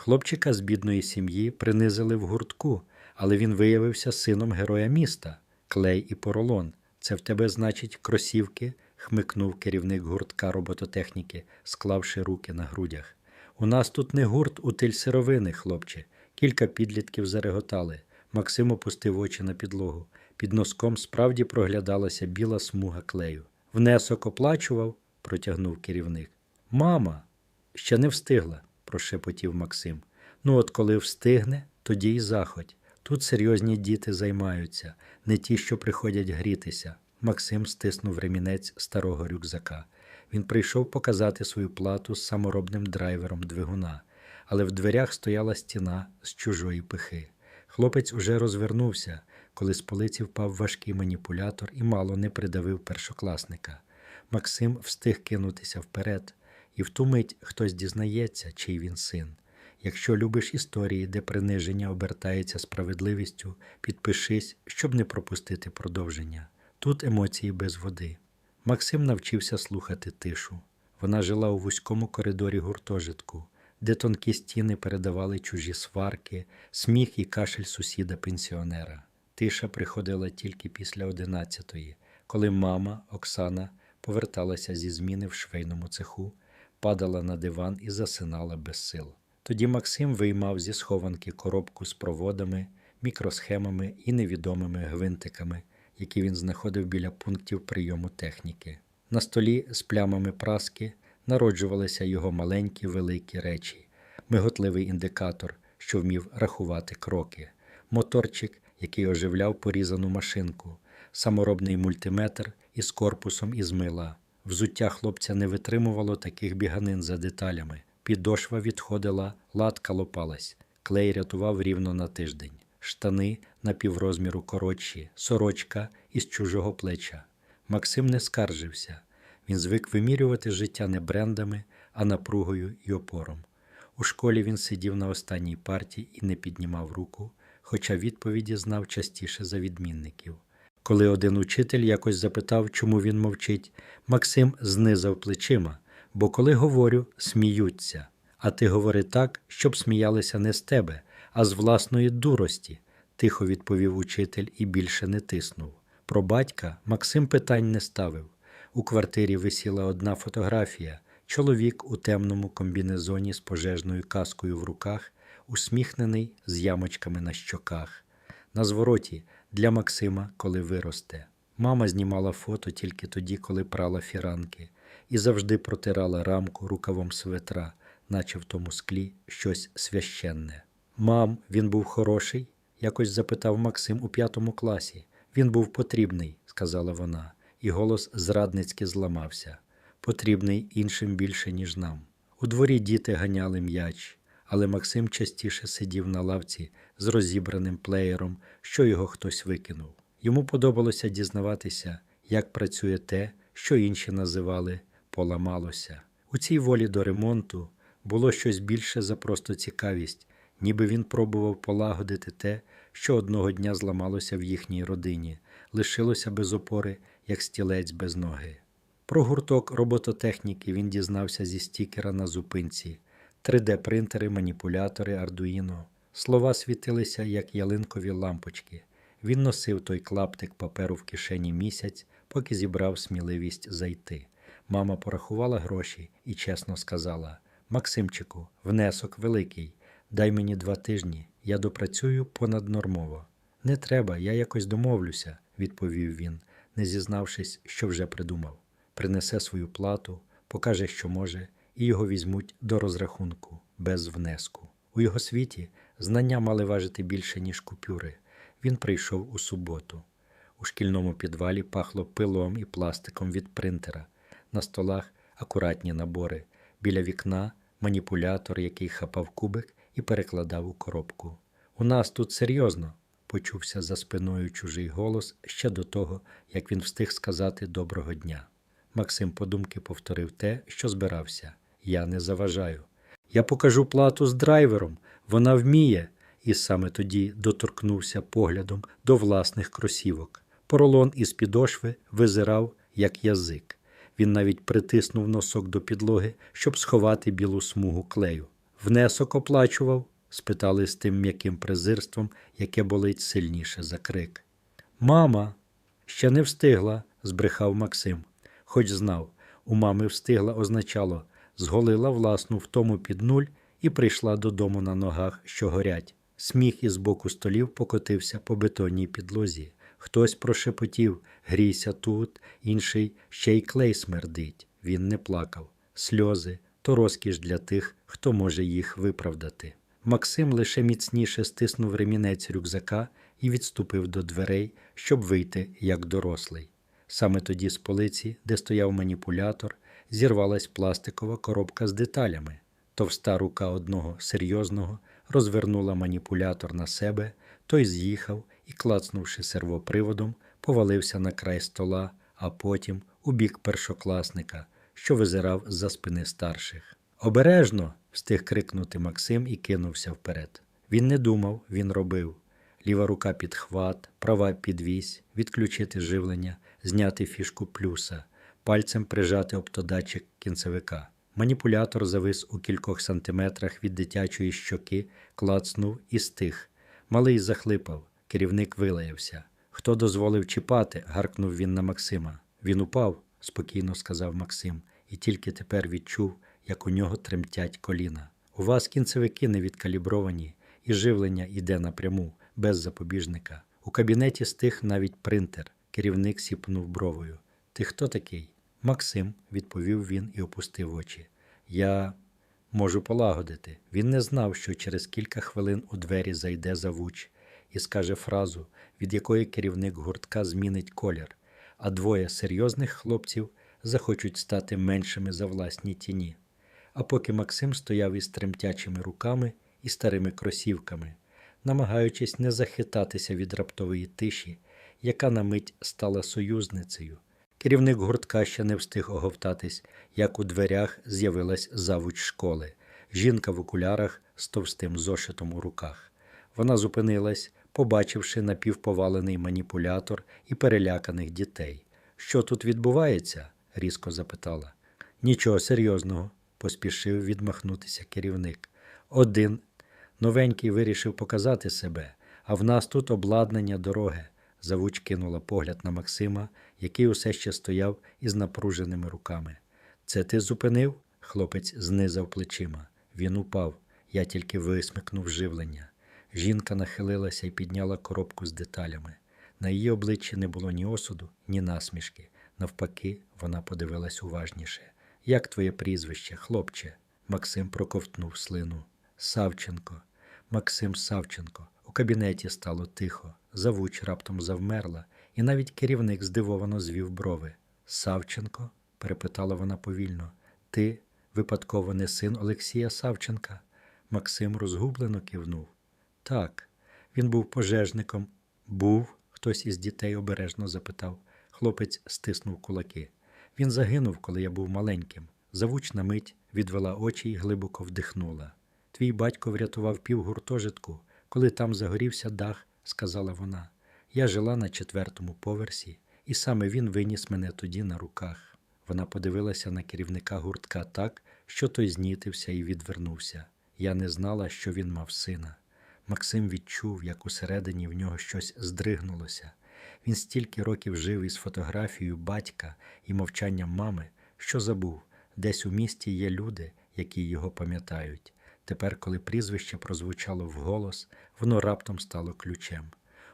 Хлопчика з бідної сім'ї принизили в гуртку, але він виявився сином героя міста. Клей і поролон. Це в тебе, значить, кросівки? хмикнув керівник гуртка робототехніки, склавши руки на грудях. У нас тут не гурт у тиль сировини, хлопче. Кілька підлітків зареготали. Максим опустив очі на підлогу. Під носком справді проглядалася біла смуга клею. Внесок оплачував, протягнув керівник. Мама, ще не встигла, прошепотів Максим. Ну, от коли встигне, тоді й заходь. Тут серйозні діти займаються, не ті, що приходять грітися. Максим стиснув ремінець старого рюкзака. Він прийшов показати свою плату з саморобним драйвером двигуна, але в дверях стояла стіна з чужої пихи. Хлопець уже розвернувся, коли з полиці впав важкий маніпулятор і мало не придавив першокласника. Максим встиг кинутися вперед, і в ту мить хтось дізнається, чий він син. Якщо любиш історії, де приниження обертається справедливістю, підпишись, щоб не пропустити продовження. Тут емоції без води. Максим навчився слухати тишу. Вона жила у вузькому коридорі гуртожитку, де тонкі стіни передавали чужі сварки, сміх і кашель сусіда пенсіонера. Тиша приходила тільки після одинадцятої, коли мама Оксана поверталася зі зміни в швейному цеху, падала на диван і засинала без сил. Тоді Максим виймав зі схованки коробку з проводами, мікросхемами і невідомими гвинтиками, які він знаходив біля пунктів прийому техніки. На столі з плямами праски народжувалися його маленькі великі речі, миготливий індикатор, що вмів рахувати кроки, моторчик, який оживляв порізану машинку, саморобний мультиметр із корпусом із мила. Взуття хлопця не витримувало таких біганин за деталями. Підошва відходила, латка лопалась. Клей рятував рівно на тиждень. Штани на піврозміру коротші, сорочка із чужого плеча. Максим не скаржився. Він звик вимірювати життя не брендами, а напругою і опором. У школі він сидів на останній парті і не піднімав руку, хоча відповіді знав частіше за відмінників. Коли один учитель якось запитав, чому він мовчить, Максим знизав плечима, бо коли говорю, сміються. А ти говори так, щоб сміялися не з тебе, а з власної дурості, тихо відповів учитель і більше не тиснув. Про батька Максим питань не ставив. У квартирі висіла одна фотографія. Чоловік у темному комбінезоні з пожежною каскою в руках, усміхнений з ямочками на щоках. На звороті для Максима, коли виросте. Мама знімала фото тільки тоді, коли прала фіранки, і завжди протирала рамку рукавом светра, наче в тому склі щось священне. Мам, він був хороший? якось запитав Максим у п'ятому класі. Він був потрібний, сказала вона, і голос зрадницьки зламався. Потрібний іншим більше, ніж нам. У дворі діти ганяли м'яч, але Максим частіше сидів на лавці з розібраним плеєром, що його хтось викинув. Йому подобалося дізнаватися, як працює те, що інші називали поламалося. У цій волі до ремонту було щось більше за просто цікавість, ніби він пробував полагодити те, що одного дня зламалося в їхній родині, лишилося без опори, як стілець без ноги. Про гурток робототехніки він дізнався зі стікера на зупинці, 3D-принтери, маніпулятори, ардуїно. Слова світилися, як ялинкові лампочки. Він носив той клаптик паперу в кишені місяць, поки зібрав сміливість зайти. Мама порахувала гроші і чесно сказала: Максимчику, внесок великий, дай мені два тижні, я допрацюю понаднормово. Не треба, я якось домовлюся, відповів він, не зізнавшись, що вже придумав. Принесе свою плату, покаже, що може, і його візьмуть до розрахунку без внеску. У його світі знання мали важити більше, ніж купюри. Він прийшов у суботу. У шкільному підвалі пахло пилом і пластиком від принтера. На столах акуратні набори. Біля вікна маніпулятор, який хапав кубик і перекладав у коробку. У нас тут серйозно, почувся за спиною чужий голос ще до того, як він встиг сказати доброго дня. Максим подумки повторив те, що збирався. Я не заважаю. Я покажу плату з драйвером, вона вміє, і саме тоді доторкнувся поглядом до власних кросівок. Поролон із підошви визирав, як язик. Він навіть притиснув носок до підлоги, щоб сховати білу смугу клею. Внесок оплачував? спитали з тим м'яким презирством, яке болить сильніше за крик. Мама, ще не встигла, збрехав Максим. Хоч знав, у мами встигла означало, зголила власну втому під нуль і прийшла додому на ногах, що горять. Сміх із боку столів покотився по бетонній підлозі. Хтось прошепотів грійся тут, інший ще й клей смердить. Він не плакав. Сльози то розкіш для тих, хто може їх виправдати. Максим лише міцніше стиснув ремінець рюкзака і відступив до дверей, щоб вийти як дорослий. Саме тоді з полиці, де стояв маніпулятор, зірвалась пластикова коробка з деталями. Товста рука одного серйозного розвернула маніпулятор на себе, той з'їхав і, клацнувши сервоприводом, повалився на край стола, а потім у бік першокласника, що визирав з-за спини старших. Обережно! встиг крикнути Максим і кинувся вперед. Він не думав, він робив. Ліва рука під хват, права підвісь, відключити живлення, зняти фішку плюса, пальцем прижати оптодатчик кінцевика. Маніпулятор завис у кількох сантиметрах від дитячої щоки, клацнув і стих. Малий захлипав, керівник вилаявся. Хто дозволив чіпати? гаркнув він на Максима. Він упав, спокійно сказав Максим, і тільки тепер відчув, як у нього тремтять коліна. У вас кінцевики не відкалібровані, і живлення йде напряму, без запобіжника. У кабінеті стих навіть принтер. Керівник сіпнув бровою. Ти хто такий? Максим, відповів він і опустив очі. Я можу полагодити. Він не знав, що через кілька хвилин у двері зайде завуч і скаже фразу, від якої керівник гуртка змінить колір, а двоє серйозних хлопців захочуть стати меншими за власні тіні. А поки Максим стояв із тремтячими руками і старими кросівками, намагаючись не захитатися від раптової тиші, яка на мить стала союзницею. Керівник гуртка ще не встиг оговтатись, як у дверях з'явилась завуч школи, жінка в окулярах з товстим зошитом у руках. Вона зупинилась, побачивши напівповалений маніпулятор і переляканих дітей. Що тут відбувається? різко запитала. Нічого серйозного, поспішив відмахнутися керівник. Один новенький вирішив показати себе, а в нас тут обладнання дороги. Завуч кинула погляд на Максима, який усе ще стояв із напруженими руками. Це ти зупинив? Хлопець знизав плечима. Він упав. Я тільки висмикнув живлення. Жінка нахилилася і підняла коробку з деталями. На її обличчі не було ні осуду, ні насмішки. Навпаки, вона подивилась уважніше. Як твоє прізвище, хлопче? Максим проковтнув слину. Савченко. Максим Савченко. У кабінеті стало тихо. Завуч раптом завмерла, і навіть керівник здивовано звів брови. Савченко? перепитала вона повільно. Ти випадково не син Олексія Савченка? Максим розгублено кивнув. Так, він був пожежником. Був? хтось із дітей обережно запитав. Хлопець стиснув кулаки. Він загинув, коли я був маленьким. Завучна мить відвела очі і глибоко вдихнула. Твій батько врятував півгуртожитку, коли там загорівся дах, сказала вона. Я жила на четвертому поверсі, і саме він виніс мене тоді на руках. Вона подивилася на керівника гуртка так, що той знітився і відвернувся. Я не знала, що він мав сина. Максим відчув, як усередині в нього щось здригнулося. Він стільки років жив із фотографією батька і мовчанням мами, що забув, десь у місті є люди, які його пам'ятають. Тепер, коли прізвище прозвучало вголос, воно раптом стало ключем.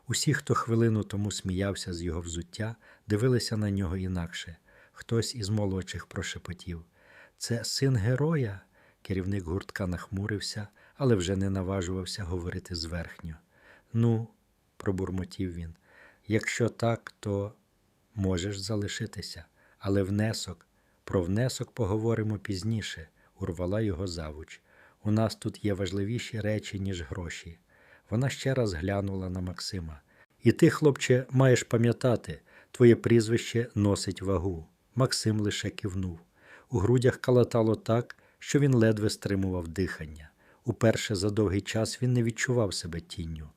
Усі, хто хвилину тому сміявся з його взуття, дивилися на нього інакше. Хтось із молодших прошепотів. Це син героя. Керівник гуртка нахмурився, але вже не наважувався говорити зверхньо. Ну, пробурмотів він, якщо так, то можеш залишитися, але внесок, про внесок поговоримо пізніше, урвала його завуч. У нас тут є важливіші речі, ніж гроші. Вона ще раз глянула на Максима. І ти, хлопче, маєш пам'ятати, твоє прізвище носить вагу. Максим лише кивнув. У грудях калатало так, що він ледве стримував дихання. Уперше за довгий час він не відчував себе тінню.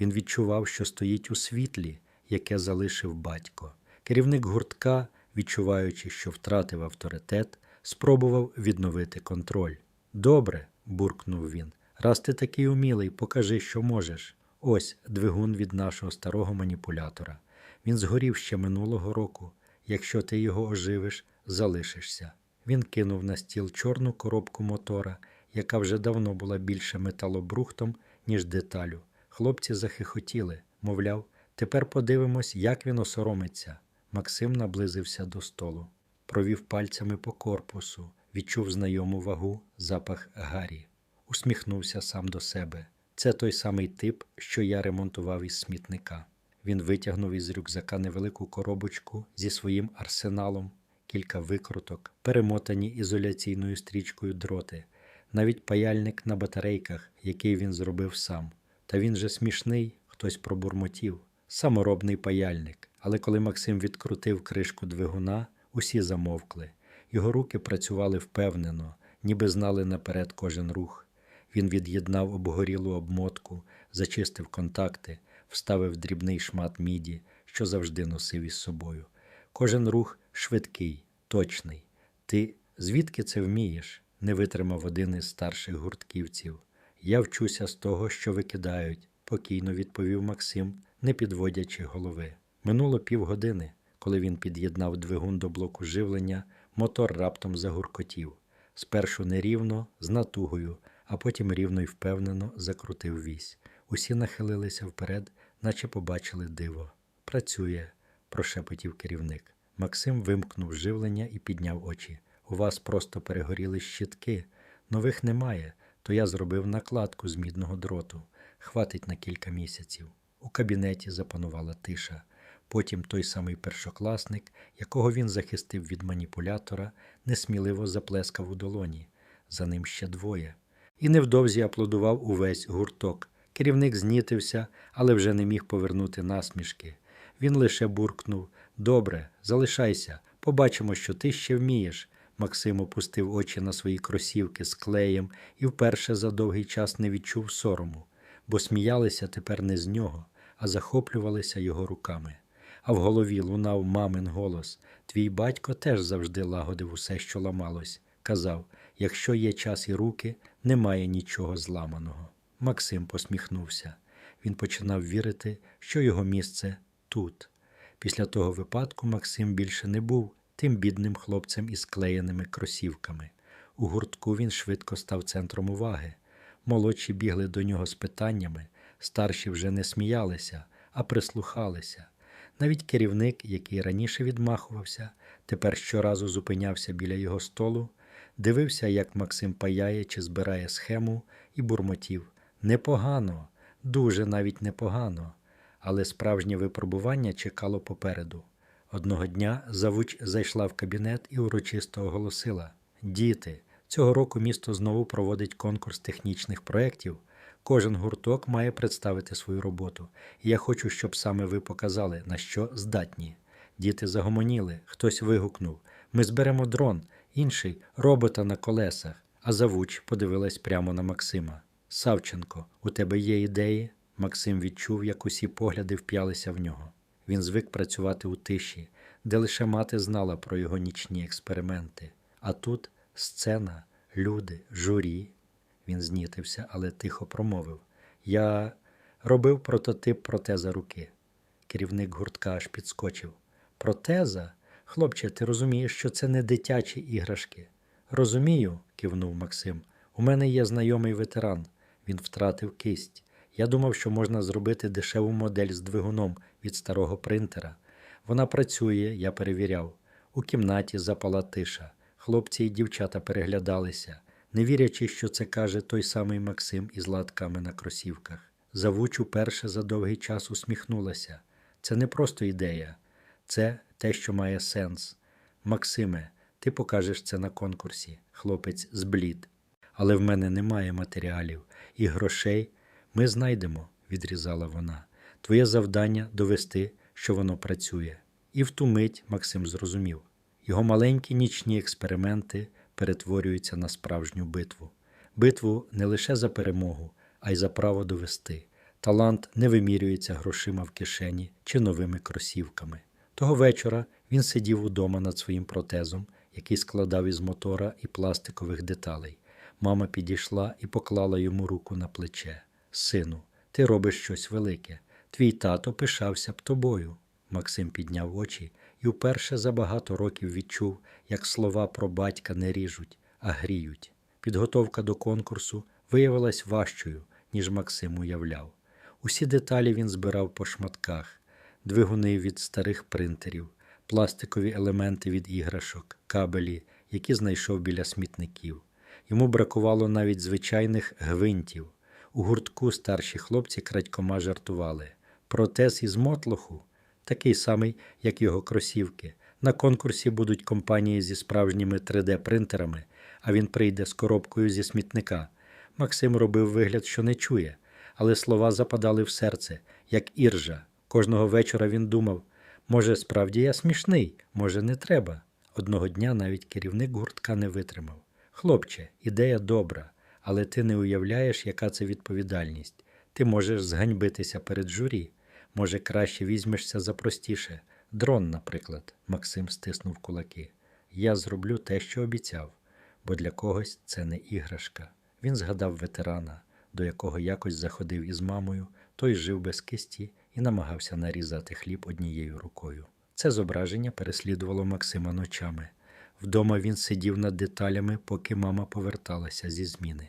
Він відчував, що стоїть у світлі, яке залишив батько. Керівник гуртка, відчуваючи, що втратив авторитет, спробував відновити контроль. Добре, буркнув він. Раз ти такий умілий, покажи, що можеш. Ось двигун від нашого старого маніпулятора. Він згорів ще минулого року. Якщо ти його оживиш, залишишся. Він кинув на стіл чорну коробку мотора, яка вже давно була більше металобрухтом, ніж деталю. Хлопці захихотіли, мовляв, тепер подивимось, як він осоромиться. Максим наблизився до столу, провів пальцями по корпусу, відчув знайому вагу, запах гарі, усміхнувся сам до себе. Це той самий тип, що я ремонтував із смітника. Він витягнув із рюкзака невелику коробочку зі своїм арсеналом, кілька викруток, перемотані ізоляційною стрічкою дроти, навіть паяльник на батарейках, який він зробив сам. Та він же смішний, хтось пробурмотів. Саморобний паяльник. Але коли Максим відкрутив кришку двигуна, усі замовкли. Його руки працювали впевнено, ніби знали наперед кожен рух. Він від'єднав обгорілу обмотку, зачистив контакти, вставив дрібний шмат міді, що завжди носив із собою. Кожен рух швидкий, точний. Ти звідки це вмієш? не витримав один із старших гуртківців. Я вчуся з того, що викидають, покійно відповів Максим, не підводячи голови. Минуло півгодини. Коли він під'єднав двигун до блоку живлення, мотор раптом загуркотів. Спершу нерівно, з натугою, а потім рівно й впевнено закрутив вісь. Усі нахилилися вперед, наче побачили диво. Працює, прошепотів керівник. Максим вимкнув живлення і підняв очі. У вас просто перегоріли щітки. Нових немає, то я зробив накладку з мідного дроту. Хватить на кілька місяців. У кабінеті запанувала тиша. Потім той самий першокласник, якого він захистив від маніпулятора, несміливо заплескав у долоні. За ним ще двоє. І невдовзі аплодував увесь гурток. Керівник знітився, але вже не міг повернути насмішки. Він лише буркнув Добре, залишайся, побачимо, що ти ще вмієш. Максим опустив очі на свої кросівки з клеєм і вперше за довгий час не відчув сорому, бо сміялися тепер не з нього, а захоплювалися його руками. А в голові лунав мамин голос Твій батько теж завжди лагодив усе, що ламалось. Казав якщо є час і руки, немає нічого зламаного. Максим посміхнувся. Він починав вірити, що його місце тут. Після того випадку Максим більше не був тим бідним хлопцем із склеєними кросівками. У гуртку він швидко став центром уваги. Молодші бігли до нього з питаннями, старші вже не сміялися, а прислухалися. Навіть керівник, який раніше відмахувався, тепер щоразу зупинявся біля його столу, дивився, як Максим паяє чи збирає схему, і бурмотів непогано, дуже навіть непогано. Але справжнє випробування чекало попереду. Одного дня завуч зайшла в кабінет і урочисто оголосила: Діти, цього року місто знову проводить конкурс технічних проєктів. Кожен гурток має представити свою роботу, я хочу, щоб саме ви показали, на що здатні. Діти загомоніли, хтось вигукнув: Ми зберемо дрон, інший робота на колесах. А завуч подивилась прямо на Максима. Савченко, у тебе є ідеї? Максим відчув, як усі погляди вп'ялися в нього. Він звик працювати у тиші, де лише мати знала про його нічні експерименти. А тут сцена, люди, журі. Він знітився, але тихо промовив. Я робив прототип протеза руки. Керівник гуртка аж підскочив. Протеза? Хлопче, ти розумієш, що це не дитячі іграшки. Розумію, кивнув Максим. У мене є знайомий ветеран. Він втратив кисть. Я думав, що можна зробити дешеву модель з двигуном від старого принтера. Вона працює, я перевіряв. У кімнаті запала тиша. Хлопці і дівчата переглядалися, не вірячи, що це каже той самий Максим із латками на кросівках. Завуч уперше за довгий час усміхнулася. Це не просто ідея, це те, що має сенс. Максиме, ти покажеш це на конкурсі, хлопець зблід. Але в мене немає матеріалів і грошей. Ми знайдемо, відрізала вона. Твоє завдання довести, що воно працює. І в ту мить Максим зрозумів. Його маленькі нічні експерименти перетворюються на справжню битву. Битву не лише за перемогу, а й за право довести. Талант не вимірюється грошима в кишені чи новими кросівками. Того вечора він сидів удома над своїм протезом, який складав із мотора і пластикових деталей. Мама підійшла і поклала йому руку на плече. Сину, ти робиш щось велике. Твій тато пишався б тобою. Максим підняв очі і вперше за багато років відчув, як слова про батька не ріжуть, а гріють. Підготовка до конкурсу виявилась важчою, ніж Максим уявляв. Усі деталі він збирав по шматках: двигуни від старих принтерів, пластикові елементи від іграшок, кабелі, які знайшов біля смітників. Йому бракувало навіть звичайних гвинтів. У гуртку старші хлопці крадькома жартували. Протез із мотлоху такий самий, як його кросівки. На конкурсі будуть компанії зі справжніми 3D-принтерами, а він прийде з коробкою зі смітника. Максим робив вигляд, що не чує, але слова западали в серце, як іржа. Кожного вечора він думав: може, справді я смішний, може, не треба. Одного дня навіть керівник гуртка не витримав. Хлопче, ідея добра, але ти не уявляєш, яка це відповідальність. Ти можеш зганьбитися перед журі. Може, краще візьмешся за простіше. Дрон, наприклад, Максим стиснув кулаки. Я зроблю те, що обіцяв, бо для когось це не іграшка. Він згадав ветерана, до якого якось заходив із мамою, той жив без кисті і намагався нарізати хліб однією рукою. Це зображення переслідувало Максима ночами. Вдома він сидів над деталями, поки мама поверталася зі зміни.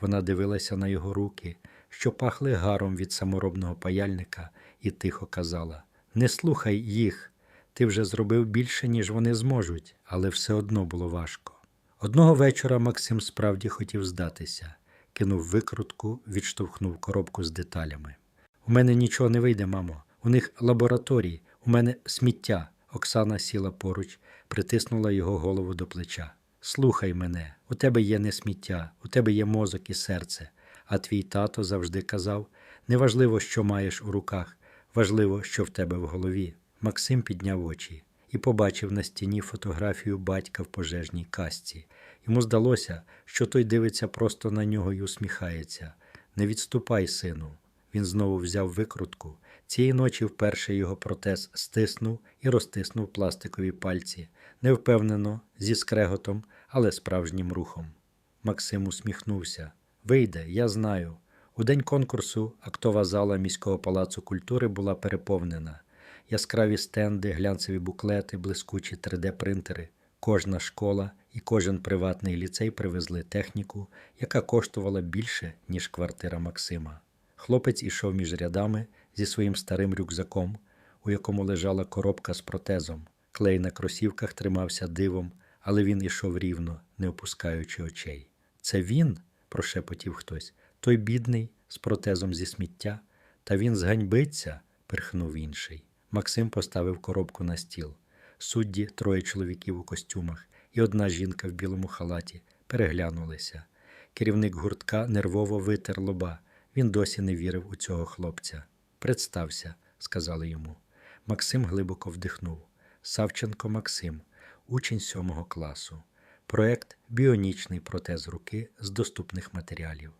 Вона дивилася на його руки, що пахли гаром від саморобного паяльника, і тихо казала: Не слухай їх, ти вже зробив більше, ніж вони зможуть, але все одно було важко. Одного вечора Максим справді хотів здатися, кинув викрутку, відштовхнув коробку з деталями. У мене нічого не вийде, мамо. У них лабораторії, у мене сміття. Оксана сіла поруч, притиснула його голову до плеча. Слухай мене, у тебе є не сміття, у тебе є мозок і серце. А твій тато завжди казав: неважливо, що маєш у руках, важливо, що в тебе в голові. Максим підняв очі і побачив на стіні фотографію батька в пожежній касці. Йому здалося, що той дивиться просто на нього і усміхається. Не відступай, сину. Він знову взяв викрутку. Цієї ночі вперше його протез стиснув і розтиснув пластикові пальці, невпевнено, зі скреготом, але справжнім рухом. Максим усміхнувся. Вийде, я знаю. У день конкурсу актова зала міського палацу культури була переповнена. Яскраві стенди, глянцеві буклети, блискучі 3D-принтери. Кожна школа і кожен приватний ліцей привезли техніку, яка коштувала більше, ніж квартира Максима. Хлопець ішов між рядами зі своїм старим рюкзаком, у якому лежала коробка з протезом. Клей на кросівках тримався дивом, але він ішов рівно, не опускаючи очей. Це він, прошепотів хтось, той бідний, з протезом зі сміття, та він зганьбиться, перхнув інший. Максим поставив коробку на стіл. Судді, троє чоловіків у костюмах і одна жінка в білому халаті переглянулися. Керівник гуртка нервово витер лоба. Він досі не вірив у цього хлопця. Представся, сказали йому. Максим глибоко вдихнув. Савченко Максим, учень сьомого класу. Проект Біонічний протез руки з доступних матеріалів.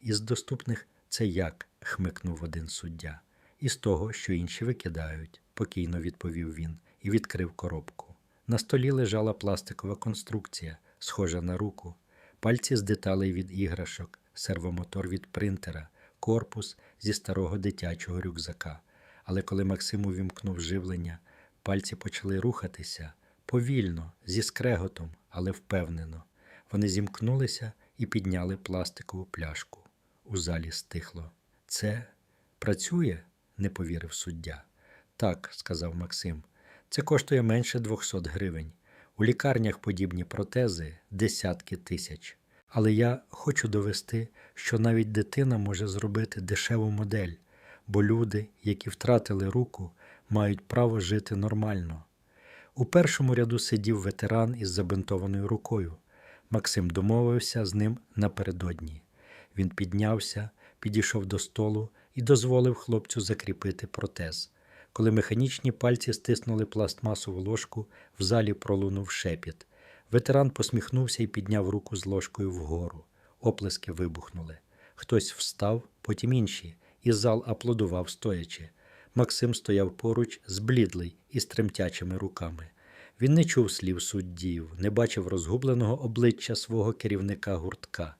Із доступних це як? хмикнув один суддя. Із того, що інші викидають, покійно відповів він і відкрив коробку. На столі лежала пластикова конструкція, схожа на руку, пальці з деталей від іграшок, сервомотор від принтера, корпус зі старого дитячого рюкзака. Але коли Максим увімкнув живлення, пальці почали рухатися повільно, зі скреготом, але впевнено. Вони зімкнулися і підняли пластикову пляшку. У залі стихло. Це працює? не повірив суддя. Так, сказав Максим, це коштує менше 200 гривень. У лікарнях подібні протези десятки тисяч. Але я хочу довести, що навіть дитина може зробити дешеву модель, бо люди, які втратили руку, мають право жити нормально. У першому ряду сидів ветеран із забинтованою рукою. Максим домовився з ним напередодні. Він піднявся, підійшов до столу і дозволив хлопцю закріпити протез. Коли механічні пальці стиснули пластмасову ложку, в залі пролунув шепіт. Ветеран посміхнувся і підняв руку з ложкою вгору. Оплески вибухнули. Хтось встав, потім інші, і зал аплодував стоячи. Максим стояв поруч, зблідлий і з тремтячими руками. Він не чув слів суддів, не бачив розгубленого обличчя свого керівника гуртка.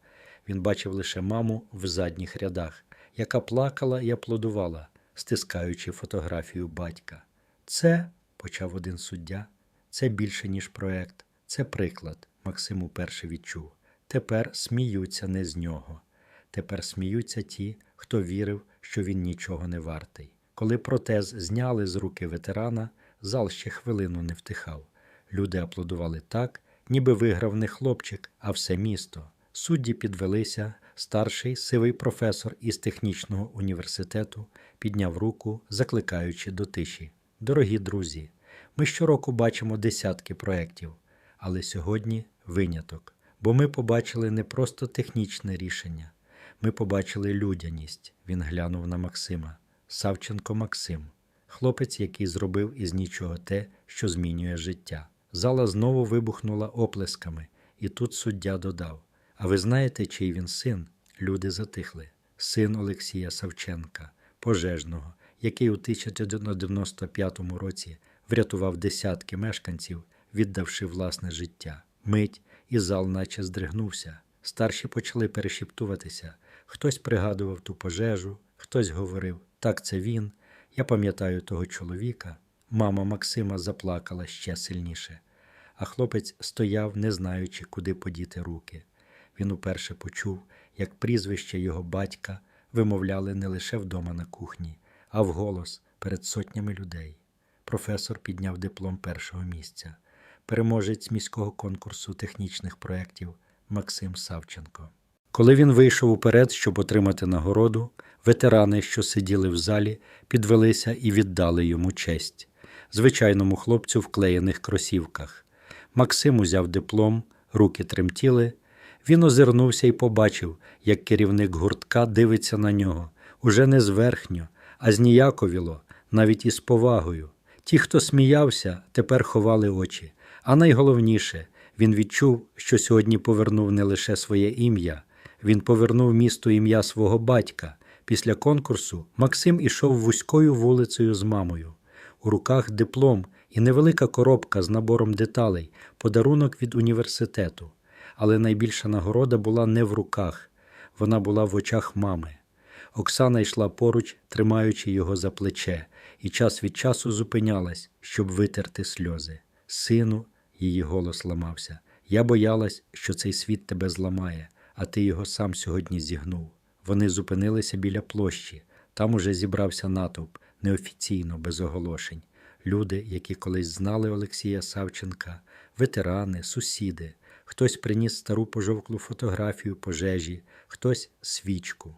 Він бачив лише маму в задніх рядах, яка плакала і аплодувала, стискаючи фотографію батька. Це, почав один суддя, це більше, ніж проект, це приклад. Максим уперше відчув. Тепер сміються не з нього. Тепер сміються ті, хто вірив, що він нічого не вартий. Коли протез зняли з руки ветерана, зал ще хвилину не втихав. Люди аплодували так, ніби виграв не хлопчик, а все місто. Судді підвелися, старший сивий професор із технічного університету підняв руку, закликаючи до тиші. Дорогі друзі, ми щороку бачимо десятки проєктів, але сьогодні виняток, бо ми побачили не просто технічне рішення, ми побачили людяність. Він глянув на Максима. Савченко Максим, хлопець, який зробив із нічого те, що змінює життя. Зала знову вибухнула оплесками, і тут суддя додав: А ви знаєте, чий він син? Люди затихли. Син Олексія Савченка, пожежного, який у 1995 році врятував десятки мешканців, віддавши власне життя. Мить і зал наче здригнувся. Старші почали перешіптуватися. Хтось пригадував ту пожежу, хтось говорив: так, це він. Я пам'ятаю того чоловіка. Мама Максима заплакала ще сильніше, а хлопець стояв, не знаючи, куди подіти руки. Він уперше почув, як прізвище його батька вимовляли не лише вдома на кухні, а вголос перед сотнями людей. Професор підняв диплом першого місця, переможець міського конкурсу технічних проєктів Максим Савченко. Коли він вийшов уперед, щоб отримати нагороду, ветерани, що сиділи в залі, підвелися і віддали йому честь звичайному хлопцю в клеєних кросівках. Максим узяв диплом, руки тремтіли. Він озирнувся і побачив, як керівник гуртка дивиться на нього уже не зверхньо, а зніяковіло, навіть із повагою. Ті, хто сміявся, тепер ховали очі. А найголовніше, він відчув, що сьогодні повернув не лише своє ім'я, він повернув місту ім'я свого батька. Після конкурсу Максим ішов вузькою вулицею з мамою. У руках диплом і невелика коробка з набором деталей, подарунок від університету. Але найбільша нагорода була не в руках, вона була в очах мами. Оксана йшла поруч, тримаючи його за плече, і час від часу зупинялась, щоб витерти сльози. Сину, її голос ламався. Я боялась, що цей світ тебе зламає, а ти його сам сьогодні зігнув. Вони зупинилися біля площі. Там уже зібрався натовп, неофіційно, без оголошень. Люди, які колись знали Олексія Савченка, ветерани, сусіди. Хтось приніс стару пожовклу фотографію пожежі, хтось свічку.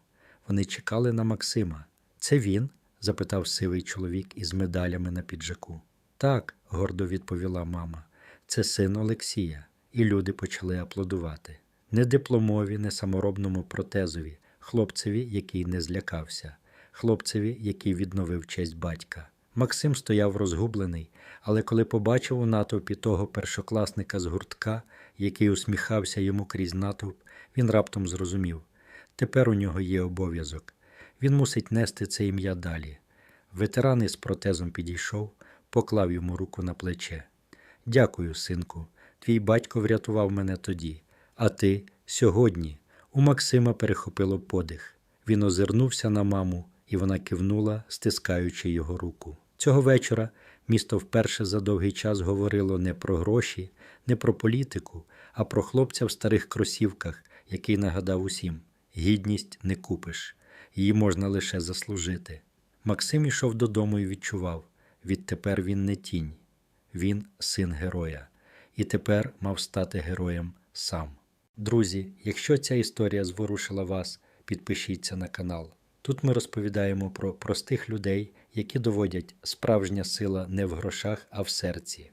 Вони чекали на Максима. Це він? Запитав сивий чоловік із медалями на піджаку. Так, гордо відповіла мама. Це син Олексія, і люди почали аплодувати. Не дипломові, не саморобному протезові, хлопцеві, який не злякався, хлопцеві, який відновив честь батька. Максим стояв розгублений, але коли побачив у натовпі того першокласника з гуртка, який усміхався йому крізь натовп, він раптом зрозумів тепер у нього є обов'язок. Він мусить нести це ім'я далі. Ветеран із протезом підійшов, поклав йому руку на плече. Дякую, синку. Твій батько врятував мене тоді, а ти сьогодні. У Максима перехопило подих. Він озирнувся на маму, і вона кивнула, стискаючи його руку. Цього вечора місто вперше за довгий час говорило не про гроші, не про політику, а про хлопця в старих кросівках, який нагадав усім: гідність не купиш, її можна лише заслужити. Максим ішов додому і відчував відтепер він не тінь, він син героя, і тепер мав стати героєм сам. Друзі, якщо ця історія зворушила вас, підпишіться на канал. Тут ми розповідаємо про простих людей, які доводять справжня сила не в грошах, а в серці.